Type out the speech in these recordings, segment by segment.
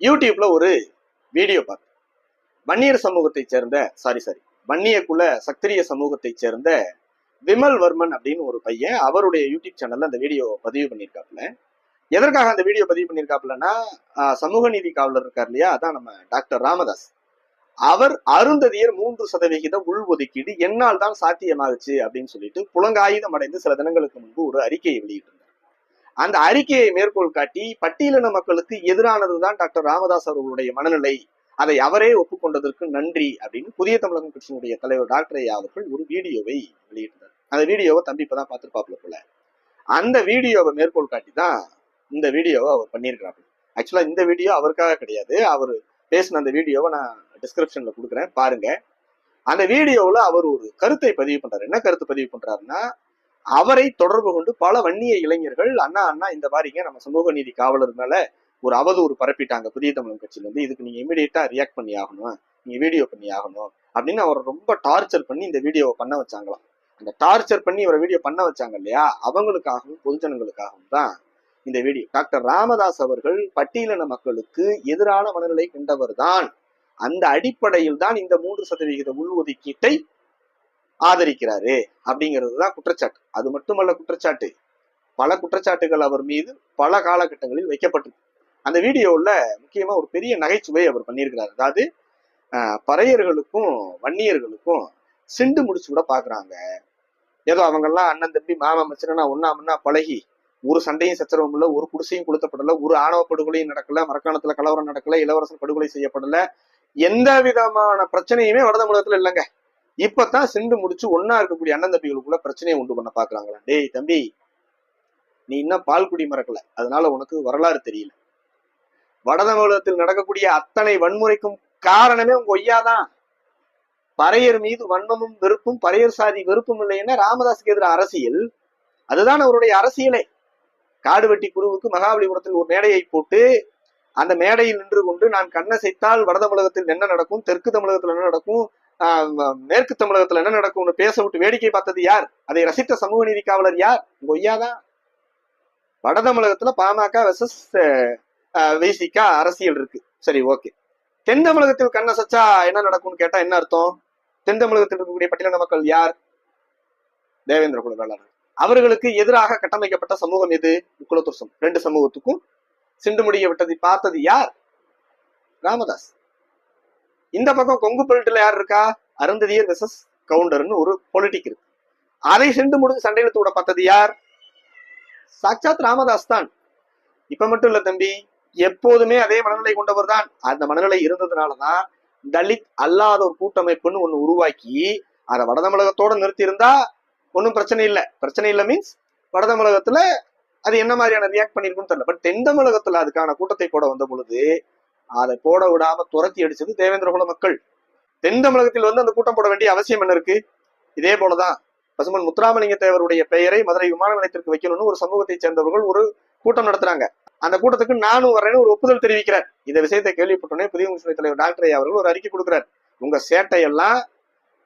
யூடியூப்ல ஒரு வீடியோ பார்த்தேன் வன்னியர் சமூகத்தைச் சேர்ந்த சாரி சாரி வன்னிய குல சத்திரிய சமூகத்தைச் சேர்ந்த விமல் வர்மன் அப்படின்னு ஒரு பையன் அவருடைய யூடியூப் சேனல்ல அந்த வீடியோ பதிவு பண்ணியிருக்காப்புல எதற்காக அந்த வீடியோ பதிவு பண்ணியிருக்காப்புலன்னா சமூக நீதி காவலர் இருக்கார் இல்லையா? அதான் நம்ம டாக்டர் ராமதாஸ். அவர் அருந்ததியர் மூன்று சதவிகித உள்ஒதுக்கீடு என்னால் தான் சாத்தியமாகுச்சு அப்படின்னு சொல்லிட்டு புலங்காயுதம் அடைந்து சில தினங்களுக்கு முன்பு ஒரு அறிக்கையை வெளியிட்டிருந்தார். அந்த அறிக்கையை மேற்கோள் காட்டி பட்டியலின மக்களுக்கு எதிரானதுதான் டாக்டர் ராமதாஸ் அவர்களுடைய மனநிலை. அதை அவரே ஒப்புக்கொண்டதற்கு நன்றி அப்படின்னு புதிய தமிழகம் கட்சியினுடைய தலைவர் டாக்டர் ஐயா அவர்கள் ஒரு வீடியோவை வெளியிட்டார். அந்த வீடியோவை தம்பி இப்பதான் பார்த்துருப்பாப்புல போல. அந்த வீடியோவை மேற்கோள் காட்டி தான் இந்த வீடியோவை அவர் பண்ணியிருக்கிறாப்புல. ஆக்சுவலா இந்த வீடியோ அவருக்காக கிடையாது. அவர் பேசின அந்த வீடியோவை நான் டிஸ்கிரிப்ஷன்ல கொடுக்குறேன். பாருங்க. அந்த வீடியோவில் அவர் ஒரு கருத்தை பதிவு பண்றாரு. என்ன கருத்து பதிவு பண்றாருன்னா அவரை தொடர்பு கொண்டு பல வன்னிய இளைஞர்கள் அண்ணா அண்ணா இந்த மாதிரிங்க நம்ம சமூக நீதி காவலர் மேல ஒரு அவதூறு பரப்பிட்டாங்க புதிய தமிழ் கட்சியில இருந்து இதுக்கு நீங்க இமீடியட்டா ரியாக்ட் பண்ணி ஆகணும். நீங்க வீடியோ பண்ணி ஆகணும். அப்படின்னு அவரை ரொம்ப டார்ச்சர் பண்ணி இந்த வீடியோவை பண்ண வச்சாங்களாம். அந்த டார்ச்சர் பண்ணி இவரை வீடியோ பண்ண வச்சாங்க இல்லையா? அவங்களுக்காகவும் பொதுஜனங்களுக்காகவும் தான் இந்த வீடியோ டாக்டர் ராமதாஸ் அவர்கள் பட்டியலின மக்களுக்கு எதிரான மனநிலை கொண்டவர் தான். அந்த அடிப்படையில் தான் இந்த மூன்று சதவிகித உள் ஒதுக்கீட்டை ஆதரிக்கிறாரு அப்படிங்கிறது தான் குற்றச்சாட்டு. அது மட்டுமல்ல குற்றச்சாட்டு. பல குற்றச்சாட்டுகள் அவர் மீது பல காலகட்டங்களில் வைக்கப்பட்டது அந்த வீடியோவில் முக்கியமாக ஒரு பெரிய நகைச்சுவை அவர் பண்ணியிருக்கிறார். அதாவது பறையர்களுக்கும் வன்னியர்களுக்கும் சிண்டு முடிச்சு கூட பார்க்குறாங்க ஏதோ அவங்கெல்லாம் அண்ணன் தம்பி மாமா மச்சனா ஒன்னா முன்னா பழகி ஒரு சண்டையும் சச்சரவும் இல்லை ஒரு குடிசையும் கொளுத்தப்படலை ஒரு ஆணவ படுகொலையும் நடக்கல மரக்காணத்துல கலவரம் நடக்கல இளவரசன் படுகொலை செய்யப்படல எந்த விதமான பிரச்சனையுமே வடதமிழகத்துல இல்லைங்க. இப்பதான் செண்டு முடிச்சு ஒன்னா இருக்கக்கூடிய அண்ணன் தம்பிகளுக்குள்ள பிரச்சனையை உண்டு பண்ண பாக்குறாங்களா? டேய் தம்பி நீ இன்னும் பால்குடி மறக்கல. அதனால உனக்கு வரலாறு தெரியல. வடதமிழகத்தில் நடக்கக்கூடிய அத்தனை வன்முறைக்கும் காரணமே உங்க ஒய்யாதான் பறையர் மீது வன்மமும் வெறுப்பும் பறையர் சாதி வெறுப்பும் இல்லைன்னா ராமதாஸுக்கு எதிராக அரசியல் அதுதான் அவருடைய அரசியலே. காடுவெட்டி குருவுக்கு மகாபலிபுரத்தில் ஒரு மேடையை போட்டு அந்த மேடையில் நின்று கொண்டு நான் கண்ணசைத்தால் வட தமிழகத்தில் என்ன நடக்கும் தெற்கு தமிழகத்தில் என்ன நடக்கும் மேற்கு தமிழகத்துல என்ன நடக்கும்னு பேச விட்டு வேடிக்கை பார்த்தது யார்? அதை ரசித்த சமூக நீதி காவலர் யார்? உங்க வட தமிழகத்துல பாமக வெசஸ் வைசிகா அரசியல் இருக்கு. சரி ஓகே தென் தமிழகத்தில் கண்ணசைச்சா என்ன நடக்கும்னு கேட்டா என்ன அர்த்தம்? தென் தமிழகத்தில் இருக்கக்கூடிய பட்டியலின மக்கள் யார்? தேவேந்திர குல வேளாளர் அவர்களுக்கு எதிராக கட்டமைக்கப்பட்ட சமூகம் எது? முக்குலத்தூர் சமூகம் ரெண்டு சமூகத்துக்கும் சிந்து முடிய விட்டதை பார்த்தது யார்? ராமதாஸ். இந்த பக்கம் கொங்கு பெல்ட்ல யார் இருக்கா? அருந்ததியர் விசஸ் கவுண்டர்னு ஒரு பொலிட்டிக் இருக்கு. அதை சென்று முடிஞ்சு சண்டையில தூட பார்த்தது யார்? சாட்சாத் ராமதாஸ் தான். இப்ப மட்டும் இல்ல தம்பி எப்போதுமே அதே மனநிலை கொண்டவர் தான். அந்த மனநிலை இருந்ததுனாலதான் தலித் அல்லாத ஒரு கூட்டமைப்புன்னு ஒண்ணு உருவாக்கி அதை வடதமிழகத்தோட நிறுத்தி இருந்தா ஒன்றும் பிரச்சனை இல்லை. பிரச்சனை இல்லை மீன்ஸ் வடதமிழகத்துல அது என்ன மாதிரியான ரியாக்ட் பண்ணிருக்குன்னு தெரியல. பட் தென் தமிழகத்துல அதுக்கான கூட்டத்தை கூட வந்த பொழுது அதை போட விடாம துரத்தி அடிச்சது தேவேந்திரகுல மக்கள். தென் தமிழகத்தில் வந்து அந்த கூட்டம் போட வேண்டிய அவசியம் என்ன இருக்கு? இதே போலதான் பசுமன் முத்துராமலிங்க தேவருடைய பெயரை மதுரை விமான நிலையத்திற்கு வைக்கணும்னு ஒரு சமூகத்தை சேர்ந்தவர்கள் ஒரு கூட்டம் நடத்துறாங்க. அந்த கூட்டத்துக்கு நானும் வரேன்னு ஒரு ஒப்புதல் தெரிவிக்கிறார் இந்த விஷயத்தை கேள்விப்பட்டோன்னே புதிய முஸ்லிம் தலைவர் டாக்டர் ஐயா அவர்கள் ஒரு அறிக்கை கொடுக்குறார். உங்க சேட்டையெல்லாம்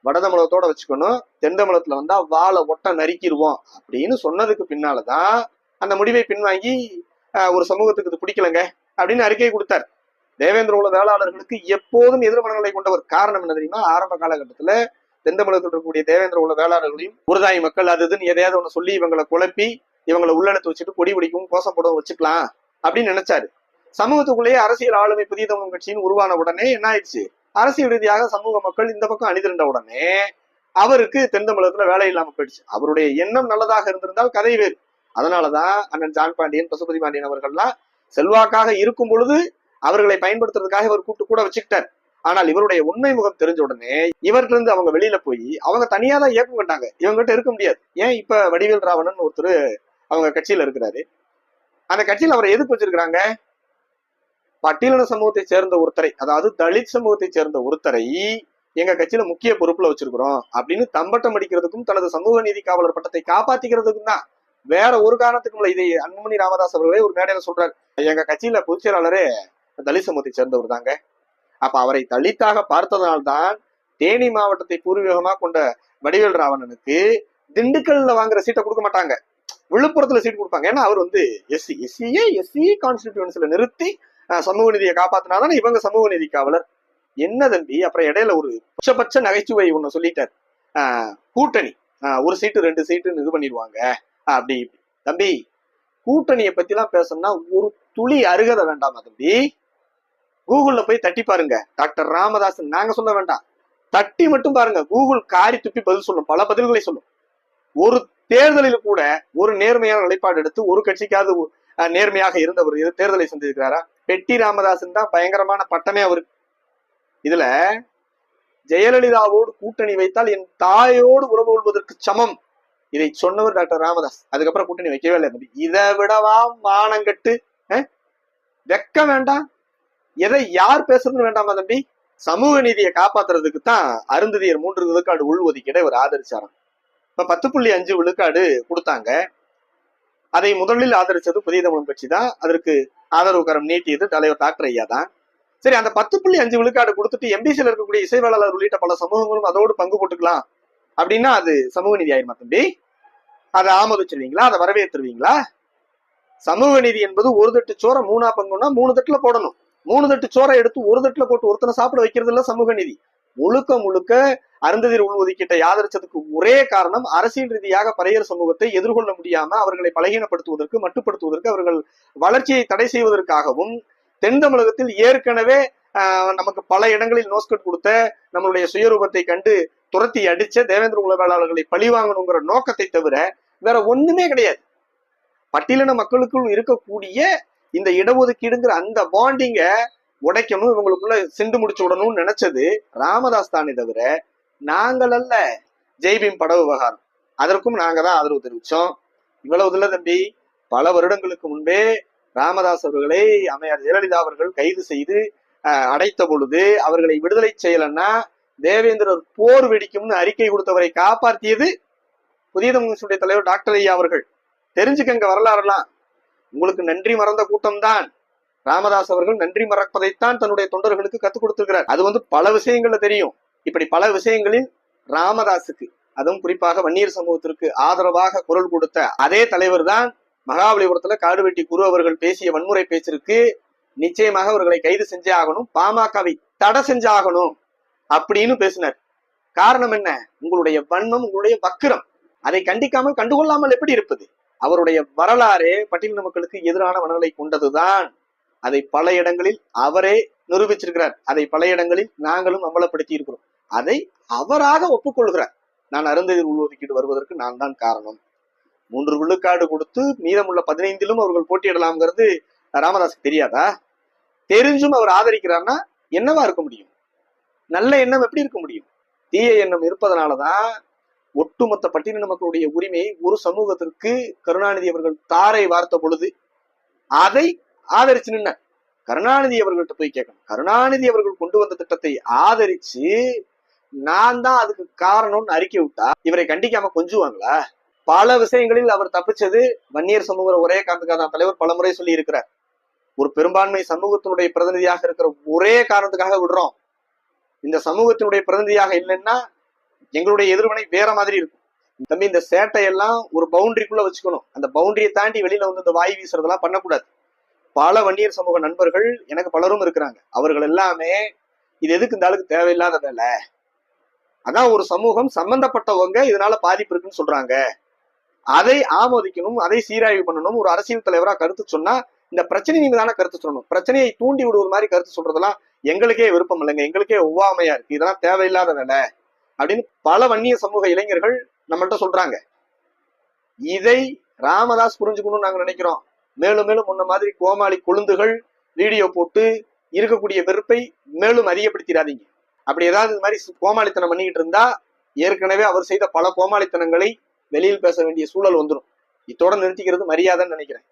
வட தமிழகத்தோட வச்சுக்கணும். தென் தமிழகத்துல வந்தா வாழை ஒட்ட நறுக்கிடுவோம் அப்படின்னு சொன்னதுக்கு பின்னாலதான் அந்த முடிவை பின்வாங்கி ஒரு சமூகத்துக்கு இது பிடிக்கலங்க அப்படின்னு அறிக்கை கொடுத்தார். தேவேந்திர உள்ள வேளாளர்களுக்கு எப்போதும் எதிர்மனங்களை கொண்ட ஒரு காரணம் என்ன தெரியுமா? ஆரம்ப காலகட்டத்துல தென் தமிழகத்தில் இருக்கக்கூடிய தேவேந்திர உள்ள வேளாளர்களையும் உருதாய் மக்கள் அது இதுன்னு எதையாவது ஒண்ணு சொல்லி இவங்களை குழப்பி இவங்களை உள்ளெடுத்து வச்சுட்டு கொடி பிடிக்கும் கோசம் போடவும் வச்சுக்கலாம் அப்படின்னு நினைச்சாரு. சமூகத்துக்குள்ளேயே அரசியல் ஆளுமை புதிய தமிழ் கட்சின்னு உருவான உடனே என்ன ஆயிடுச்சு? அரசியல் ரீதியாக சமூக மக்கள் இந்த பக்கம் அணிதிரண்ட உடனே அவருக்கு தென் தமிழகத்துல வேலை இல்லாம போயிடுச்சு. அவருடைய எண்ணம் நல்லதாக இருந்திருந்தால் கதை வேறு. அதனாலதான் அண்ணன் ஜான் பாண்டியன் பசுபதி பாண்டியன் அவர்கள்லாம் செல்வாக்காக இருக்கும் பொழுது அவர்களை பயன்படுத்துறதுக்காக இவர் கூப்பிட்டு கூட வச்சுக்கிட்டார். ஆனால் இவருடைய உண்மை முகம் தெரிஞ்ச உடனே இவர்கிட்ட இருந்து அவங்க வெளியில போய் அவங்க தனியா தான் இயக்கம் கட்டாங்க இவங்ககிட்ட இருக்க முடியாது. ஏன் இப்ப வடிவேல் ராவணன் ஒருத்தர் அவங்க கட்சியில இருக்கிறாரு? அந்த கட்சியில அவரை எதுக்கு வச்சிருக்கிறாங்க? பட்டியலின சமூகத்தை சேர்ந்த ஒருத்தரை அதாவது தலித் சமூகத்தை சேர்ந்த ஒருத்தரை எங்க கட்சியில முக்கிய பொறுப்புல வச்சிருக்கிறோம் அப்படின்னு தம்பட்டம் அடிக்கிறதுக்கும் தனது சமூக நீதி காவலர் பட்டத்தை காப்பாத்திக்கிறதுக்கும் தான். வேற ஒரு காரணத்துக்கும் இல்லை. இதை அன்புமணி ராமதாஸ் அவர்களே ஒரு மேடையில சொல்றாரு. எங்க கட்சியில பொதுச் செயலாளரே தலித் சமூகத்தை சேர்ந்தவர் தாங்க. அப்ப அவரை தலித்தாக பார்த்ததனால்தான் தேனி மாவட்டத்தை பூர்வீகமா கொண்ட வடிவேல் ராவணனுக்கு திண்டுக்கல்ல வாங்குற சீட்டை கொடுக்க மாட்டாங்க. விழுப்புரத்துல சீட் கொடுப்பாங்க. ஏன்னா அவர் வந்து எஸ்சி எஸ்சியே எஸ்சி கான்ஸ்டிடியூன்ஸ்ல நிறுத்தி சமூக நிதியை காப்பாத்தினாதானே இவங்க சமூக நீதி காவலர். என்ன தம்பி? அப்புறம் இடையில ஒரு உச்சபட்ச நகைச்சுவை ஒண்ணு சொல்லிட்டார். ஆஹ் கூட்டணி. ஒரு சீட்டு ரெண்டு சீட்டுன்னு இது பண்ணிடுவாங்க. அப்படி இப்படி. தம்பி கூட்டணியை எல்லாம் பேசணும்னா ஒரு துளி அருகதை வேண்டாமா தம்பி? கூகுள்ல போய் தட்டி பாருங்க. டாக்டர் ராமதாசன் நாங்க சொல்ல வேண்டாம். தட்டி மட்டும் பாருங்க. கூகுள் காரி துப்பி பதில் சொல்லும். பல பதில்களை சொல்லும். ஒரு தேர்தலில் கூட ஒரு நேர்மையான நிலைப்பாடு எடுத்து ஒரு கட்சிக்காவது நேர்மையாக இருந்தவர் இது தேர்தலை சந்திருக்கிறாரா பெட்டி ராமதாசன் தான் பயங்கரமான பட்டமே அவருக்கு இதுல ஜெயலலிதாவோடு கூட்டணி வைத்தால் என் தாயோடு உறவு கொள்வதற்கு சமம். இதை சொன்னவர் டாக்டர் ராமதாஸ். அதுக்கப்புறம் கூட்டணி வைக்கவே இல்லை. இதை விடவா மானங்கட்டு வெக்க வேண்டாம். எதை யார் பேசுறதுன்னு வேண்டாமா தம்பி? சமூக நீதியை காப்பாத்துறதுக்கு தான் அருந்ததியர் மூன்று விழுக்காடு உள் ஒதுக்கீடை இவர் ஆதரிச்சாராம். இப்ப பத்து புள்ளி அஞ்சு விழுக்காடு கொடுத்தாங்க. அதை முதலில் ஆதரிச்சது புதிய தமிழ் கட்சி தான். அதற்கு ஆதரவு கரம் நீட்டியது தலைவர் டாக்டர் ஐயா தான். சரி அந்த பத்து புள்ளி அஞ்சு விழுக்காடு கொடுத்துட்டு எம்பிசியில் இருக்கக்கூடிய இசைவாளர் உள்ளிட்ட பல சமூகங்களும் அதோடு பங்கு போட்டுக்கலாம் அப்படின்னா அது சமூக நீதி ஆயிருமா தம்பி? அதை ஆமோதிச்சிருவீங்களா? அதை வரவேற்றுருவீங்களா சமூக நீதி என்பது ஒரு தட்டு சோற மூணா பங்குன்னா மூணு தட்டுல போடணும். மூணு தட்டு சோறை எடுத்து ஒரு தட்டுல போட்டு ஒருத்தனை சாப்பிட வைக்கிறது இல்ல சமூக நீதி. முழுக்க முழுக்க அருந்ததிர் உள்ஒதுக்கீட்டை ஆதரிச்சதுக்கு ஒரே காரணம் அரசியல் ரீதியாக பரையர் சமூகத்தை எதிர்கொள்ள முடியாம அவர்களை பலகீனப்படுத்துவதற்கு மட்டுப்படுத்துவதற்கு அவர்கள் வளர்ச்சியை தடை செய்வதற்காகவும் தென் தமிழகத்தில் ஏற்கனவே ஆஹ், நமக்கு பல இடங்களில் நோஸ்கட் கொடுத்த நம்மளுடைய சுயரூபத்தை கண்டு துரத்தி அடிச்ச தேவேந்திர உளவாளர்களை பழிவாங்கணுங்கிற நோக்கத்தை தவிர வேற ஒண்ணுமே கிடையாது. பட்டியலின மக்களுக்குள் இருக்கக்கூடிய இந்த இடஒதுக்கீடுங்கிற அந்த பாண்டிங்க உடைக்கணும் இவங்களுக்குள்ள சிண்டு முடிச்சு விடணும்னு நினைச்சது ராமதாஸ் தானே தவிர நாங்கள் அல்ல. ஜெய்பீம் பட விவகாரம். அதற்கும் நாங்க தான் ஆதரவு தெரிவிச்சோம். இவ்வளவு இல்ல தம்பி. பல வருடங்களுக்கு முன்பே ராமதாஸ் அவர்களை அம்மையார் ஜெயலலிதா அவர்கள் கைது செய்து அடைத்த பொழுது அவர்களை விடுதலை செய்யலன்னா தேவேந்திரர் போர் வெடிக்கும்னு அறிக்கை கொடுத்தவரை காப்பாற்றியது புதிய தமிழ்ச்சியுடைய தலைவர் டாக்டர் ஐயா அவர்கள். தெரிஞ்சுக்கங்க வரலாறுலாம். உங்களுக்கு நன்றி மறந்த கூட்டம்தான். ராமதாஸ் அவர்கள் நன்றி மறப்பதைத்தான் தன்னுடைய தொண்டர்களுக்கு கத்துக் கொடுத்திருக்கிறார். அது வந்து பல விஷயங்கள்ல தெரியும். இப்படி பல விஷயங்களில் ராமதாஸுக்கு அதுவும் குறிப்பாக வன்னியர் சமூகத்திற்கு ஆதரவாக குரல் கொடுத்த அதே தலைவர் தான் மகாபலிபுரத்துல காடுவெட்டி குரு அவர்கள் பேசிய வன்முறை பேச்சிற்கு நிச்சயமாக அவர்களை கைது செஞ்சே ஆகணும் பாமகவை தடை செஞ்சாகணும் அப்படின்னு பேசினார். காரணம் என்ன? உங்களுடைய வன்மம் உங்களுடைய வக்கிரம். அதை கண்டிக்காமல் கண்டுகொள்ளாமல் எப்படி இருப்பது? அவருடைய வரலாறே பட்டியலின மக்களுக்கு எதிரான மனநிலை கொண்டதுதான். அதை பல இடங்களில் அவரே நிரூபிச்சிருக்கிறார். அதை பல இடங்களில் நாங்களும் அமலப்படுத்தி இருக்கிறோம். அதை அவராக ஒப்புக்கொள்கிறார். நான் அருந்ததில் உள்ஒதுக்கீடு வருவதற்கு நான் தான் காரணம். மூன்று விழுக்காடு கொடுத்து மீதமுள்ள பதினைந்திலும் அவர்கள் போட்டியிடலாம்ங்கிறது ராமதாஸுக்கு தெரியாதா? தெரிஞ்சும் அவர் ஆதரிக்கிறார்னா என்னவா இருக்க முடியும்? நல்ல எண்ணம் எப்படி இருக்க முடியும்? தீய எண்ணம் இருப்பதனாலதான் ஒட்டுமொத்த பட்டியலின மக்களுடைய உரிமையை ஒரு சமூகத்திற்கு கருணாநிதி அவர்கள் தாரை வார்த்த பொழுது அதை ஆதரிச்சு நின்ன. கருணாநிதி அவர்கள்ட்ட போய் கேட்கணும். கருணாநிதி அவர்கள் கொண்டு வந்த திட்டத்தை ஆதரிச்சு நான் தான் அதுக்கு காரணம்னு அறிக்கை விட்டா இவரை கண்டிக்காம கொஞ்சுவாங்களா? பல விஷயங்களில் அவர் தப்பிச்சது வன்னியர் சமூக ஒரே காரணத்துக்காக தான். தலைவர் பலமுறை சொல்லி இருக்கிறார் ஒரு பெரும்பான்மை சமூகத்தினுடைய பிரதிநிதியாக இருக்கிற ஒரே காரணத்துக்காக விடுறோம். இந்த சமூகத்தினுடைய பிரதிநிதியாக இல்லைன்னா எங்களுடைய எதிர்வினை வேற மாதிரி இருக்கும். தம்பி இந்த சேட்டையெல்லாம் ஒரு பவுண்டரிக்குள்ள வச்சுக்கணும். அந்த பவுண்டரியை தாண்டி வெளியில வந்து இந்த வாய் வீசுறதெல்லாம் பண்ணக்கூடாது. பல வன்னியர் சமூக நண்பர்கள் எனக்கு பலரும் இருக்கிறாங்க. அவர்கள் எல்லாமே இது எதுக்கு இந்த ஆளுக்கு தேவையில்லாத வேலை? அதான் ஒரு சமூகம் சம்பந்தப்பட்டவங்க இதனால பாதிப்பு இருக்குன்னு சொல்றாங்க. அதை ஆமோதிக்கணும் அதை சீராய்வு பண்ணணும். ஒரு அரசியல் தலைவரா கருத்து சொன்னா இந்த பிரச்சனை நீங்க தானே கருத்து சொல்லணும். பிரச்சனையை தூண்டி விடுவது மாதிரி கருத்து சொல்றதெல்லாம் எங்களுக்கே விருப்பம் இல்லைங்க. எங்களுக்கே ஒவ்வாமையா இருக்கு. இதெல்லாம் தேவையில்லாத வேலை. அப்படின்னு பல வன்னிய சமூக இளைஞர்கள் நம்மள்ட்ட சொல்றாங்க. இதை ராமதாஸ் புரிஞ்சுக்கணும்னு நாங்க நினைக்கிறோம். மேலும் மேலும் முன்ன மாதிரி கோமாளி கொழுந்துகள் வீடியோ போட்டு இருக்கக்கூடிய வெறுப்பை மேலும் அதிகப்படுத்திடாதீங்க. அப்படி ஏதாவது இந்த மாதிரி கோமாளித்தனம் பண்ணிக்கிட்டு இருந்தா ஏற்கனவே அவர் செய்த பல கோமாளித்தனங்களை வெளியில் பேச வேண்டிய சூழல் வந்துடும் இத்தோட நிறுத்திக்கிறது மரியாதைன்னு நினைக்கிறேன்.